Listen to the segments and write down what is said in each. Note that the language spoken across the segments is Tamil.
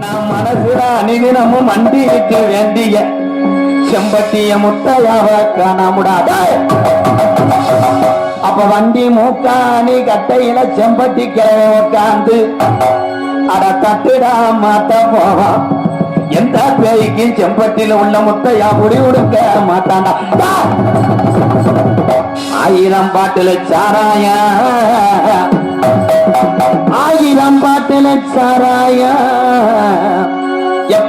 நான் மனசுல அணிதினமும் மண்டியிட்டு வேண்டிய செம்பட்டிய முட்டையாவ காணாமுடாத அப்ப வண்டி மூக்காணி கட்டையில செம்பட்டி கிழமை உட்காந்து அட தட்டுடா மாத்த போவான் எந்த பேய்க்கும் செம்பட்டியில உள்ள முட்டையா முடி உடுக்க மாட்டாண்டா. ஆயிரம் பாட்டுல சாராய. ஆயிரம் பாட்டுல சாராயா.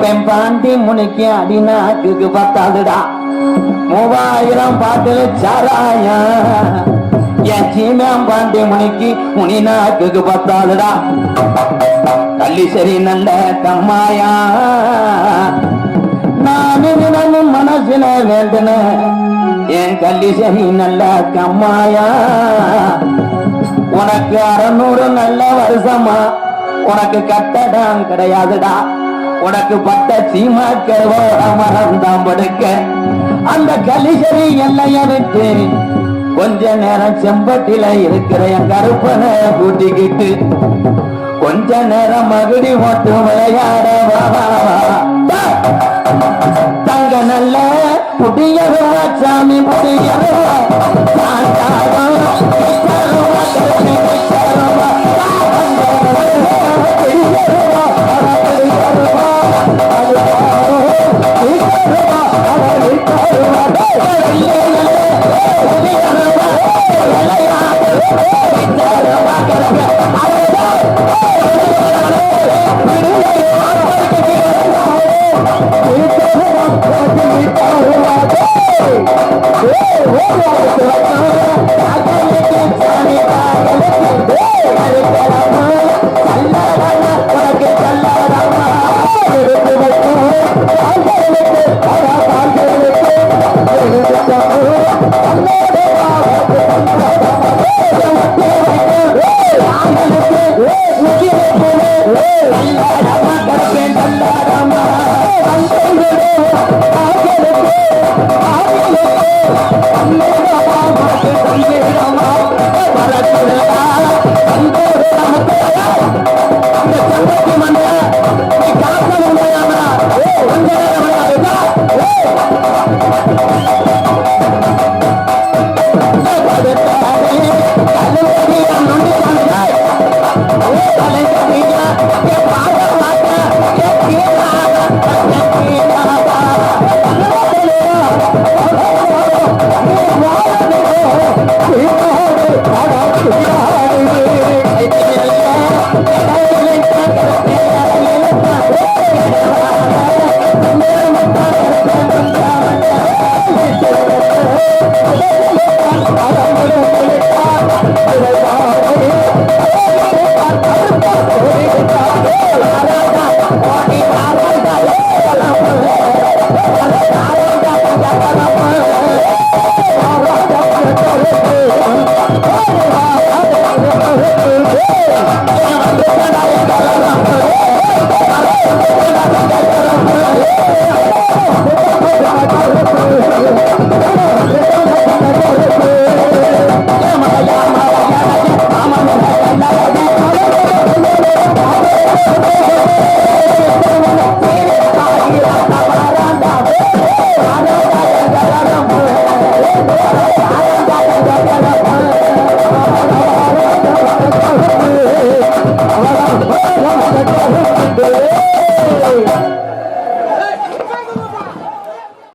எப்ப பாண்டி முனைக்கு அடிநாக்குக்கு பத்தாதுடா. மூவாயிரம் பாட்டுல சாராயா என் சீமாம் பாண்டி முனைக்கு முனிநாக்குக்கு பத்தாதுடா. கள்ளி சரி நல்ல தம்மாயா நான் தினமும் மனசுல வேண்டன. என் கள்ளி சரி நல்ல கம்மாயா. உனக்கு அறநூறு நல்ல வருஷமா. உனக்கு கட்டடம் கிடையாதுடா. உனக்கு பட்ட சீமாக்கள் மறந்தான் படுக்க அந்த கலிசரி எல்லைய விட்டு கொஞ்ச நேரம் செம்பட்டில இருக்கிற என் கருப்பனை கூட்டிக்கிட்டு கொஞ்ச நேரம் மகுடி ஓட்டு விளையாட வா, வா, தங்க நல்ல புடியருவா சாமி புடியருவா கிட்டருவா, அந்த Oh,